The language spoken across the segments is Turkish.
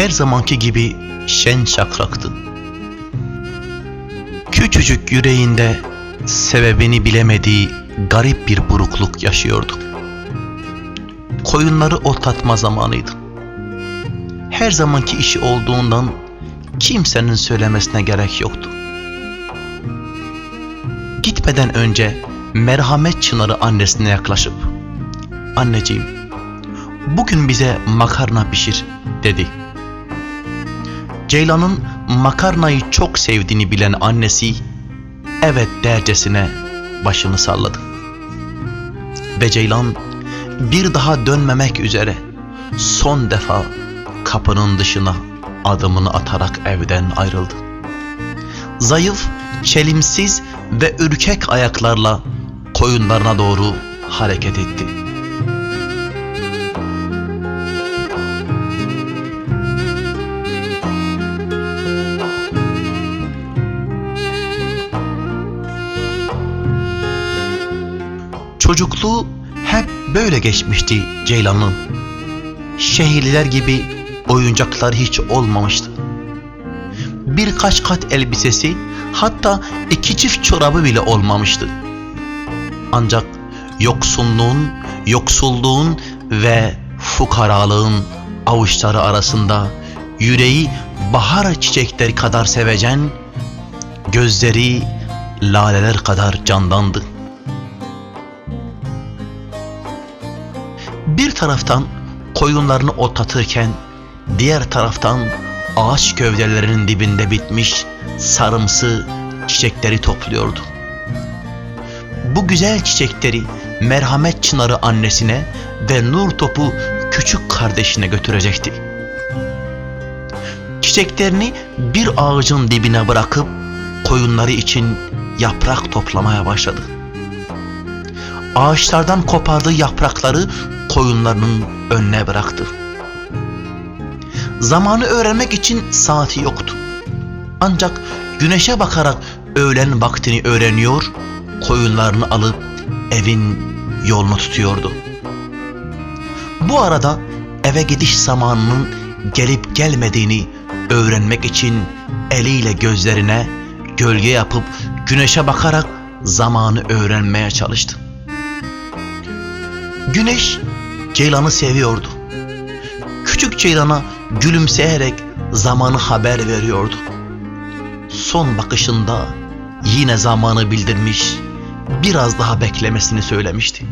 her zamanki gibi şen şakraktı. Küçücük yüreğinde sebebini bilemediği garip bir burukluk yaşıyordu. Koyunları otlatma zamanıydı. Her zamanki işi olduğundan kimsenin söylemesine gerek yoktu. Gitmeden önce merhamet çınarı annesine yaklaşıp Anneciğim, bugün bize makarna pişir dedi. Ceylan'ın makarnayı çok sevdiğini bilen annesi evet dercesine başını salladı. Ve Ceylan bir daha dönmemek üzere son defa kapının dışına adımını atarak evden ayrıldı. Zayıf, çelimsiz ve ürkek ayaklarla koyunlarına doğru hareket etti. Çocukluğu hep böyle geçmişti Ceylan'ın. Şehirliler gibi oyuncaklar hiç olmamıştı. Birkaç kat elbisesi hatta iki çift çorabı bile olmamıştı. Ancak yoksunluğun, yoksulluğun ve fukaralığın avuçları arasında yüreği bahar çiçekleri kadar sevecen, gözleri laleler kadar candandı. Bir taraftan koyunlarını otlatırken diğer taraftan ağaç gövdelerinin dibinde bitmiş sarımsı çiçekleri topluyordu. Bu güzel çiçekleri merhamet çınarı annesine ve nur topu küçük kardeşine götürecekti. Çiçeklerini bir ağacın dibine bırakıp koyunları için yaprak toplamaya başladı. Ağaçlardan kopardığı yaprakları koyunlarının önüne bıraktı. Zamanı öğrenmek için saati yoktu. Ancak güneşe bakarak öğlen vaktini öğreniyor, koyunlarını alıp evin yolunu tutuyordu. Bu arada eve gidiş zamanının gelip gelmediğini öğrenmek için eliyle gözlerine gölge yapıp güneşe bakarak zamanı öğrenmeye çalıştı. Güneş Ceylan'ı seviyordu. Küçük Ceylan'a gülümseyerek zamanı haber veriyordu. Son bakışında yine zamanı bildirmiş, biraz daha beklemesini söylemişti.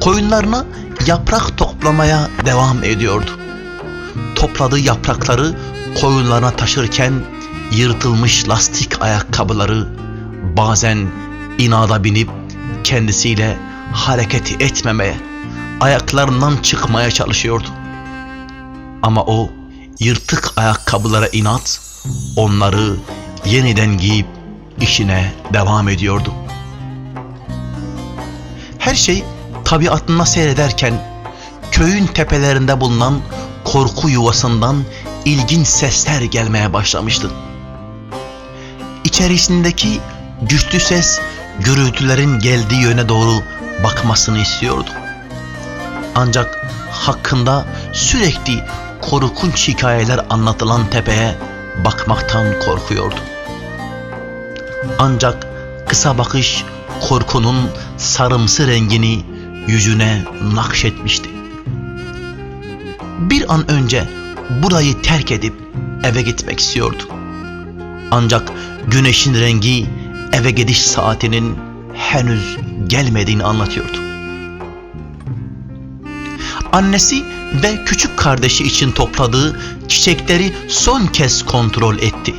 Koyunlarına yaprak toplamaya devam ediyordu. Topladığı yaprakları koyunlarına taşırken yırtılmış lastik ayakkabıları bazen inada binip kendisiyle hareketi etmemeye, ayaklarından çıkmaya çalışıyordu. Ama o yırtık ayakkabılara inat, onları yeniden giyip işine devam ediyordu. Her şey tabiatına seyrederken köyün tepelerinde bulunan korku yuvasından ilginç sesler gelmeye başlamıştı. İçerisindeki güçlü ses gürültülerin geldiği yöne doğru bakmasını istiyordu. Ancak hakkında sürekli korkunç hikayeler anlatılan tepeye bakmaktan korkuyordu. Ancak kısa bakış korkunun sarımsı rengini yüzüne nakşetmişti. Bir an önce burayı terk edip eve gitmek istiyordu. Ancak güneşin rengi eve gidiş saatinin henüz gelmediğini anlatıyordu. Annesi ve küçük kardeşi için topladığı çiçekleri son kez kontrol etti.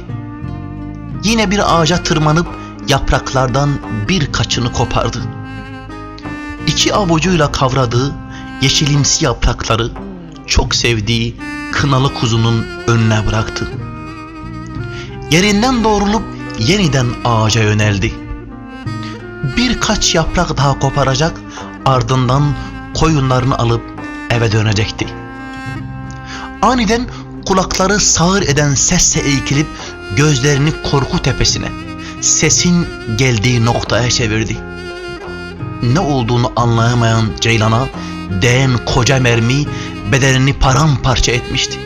Yine bir ağaca tırmanıp yapraklardan birkaçını kopardı. İki avucuyla kavradığı yeşilimsi yaprakları çok sevdiği kınalı kuzunun önüne bıraktı. Yerinden doğrulup yeniden ağaca yöneldi. Birkaç yaprak daha koparacak, ardından koyunlarını alıp eve dönecekti. Aniden kulakları sağır eden sesle eğilip gözlerini korku tepesine, sesin geldiği noktaya çevirdi. Ne olduğunu anlayamayan Ceylan'a değen koca mermi bedenini paramparça etmişti.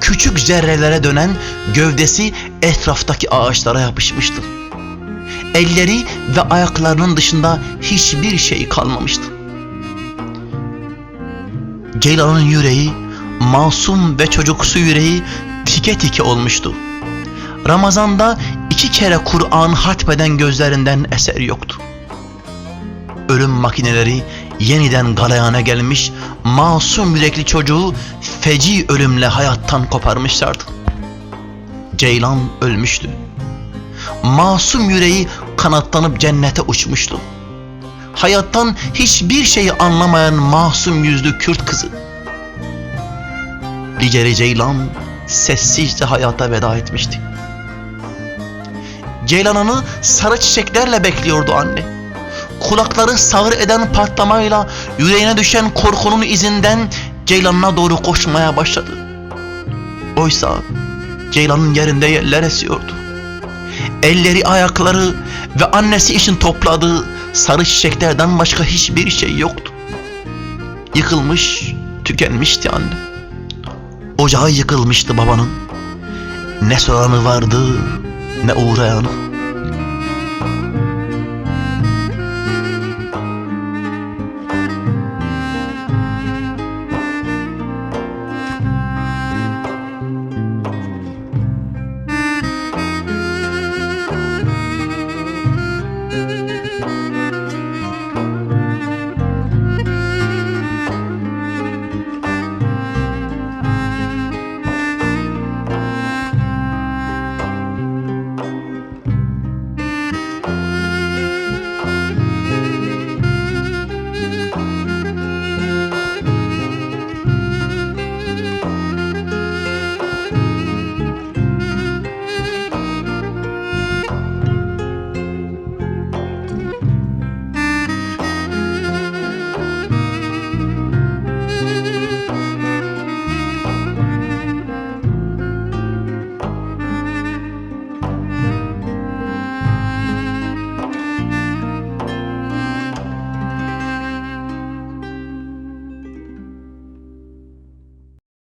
Küçük zerrelere dönen gövdesi etraftaki ağaçlara yapışmıştı. Elleri ve ayaklarının dışında hiçbir şey kalmamıştı. Ceylan'ın yüreği, masum ve çocuksu yüreği tike tike olmuştu. Ramazan'da iki kere Kur'an hatmeden gözlerinden eser yoktu. Ölüm makineleri yeniden galeyana gelmiş, masum yürekli çocuğu feci ölümle hayattan koparmışlardı. Ceylan ölmüştü. Masum yüreği kanatlanıp cennete uçmuştu. Hayattan hiçbir şeyi anlamayan masum yüzlü Kürt kızı. Liceri Ceylan sessizce hayata veda etmişti. Ceylan'ını sarı çiçeklerle bekliyordu anne. Kulakları sağır eden patlamayla yüreğine düşen korkunun izinden Ceylan'ına doğru koşmaya başladı. Oysa Ceylan'ın yerinde yeller esiyordu. Elleri ayakları ve annesi için topladığı sarı çiçeklerden başka hiçbir şey yoktu. Yıkılmış, tükenmişti anne. Ocağı yıkılmıştı babanın. Ne soranı vardı, ne uğrayanı.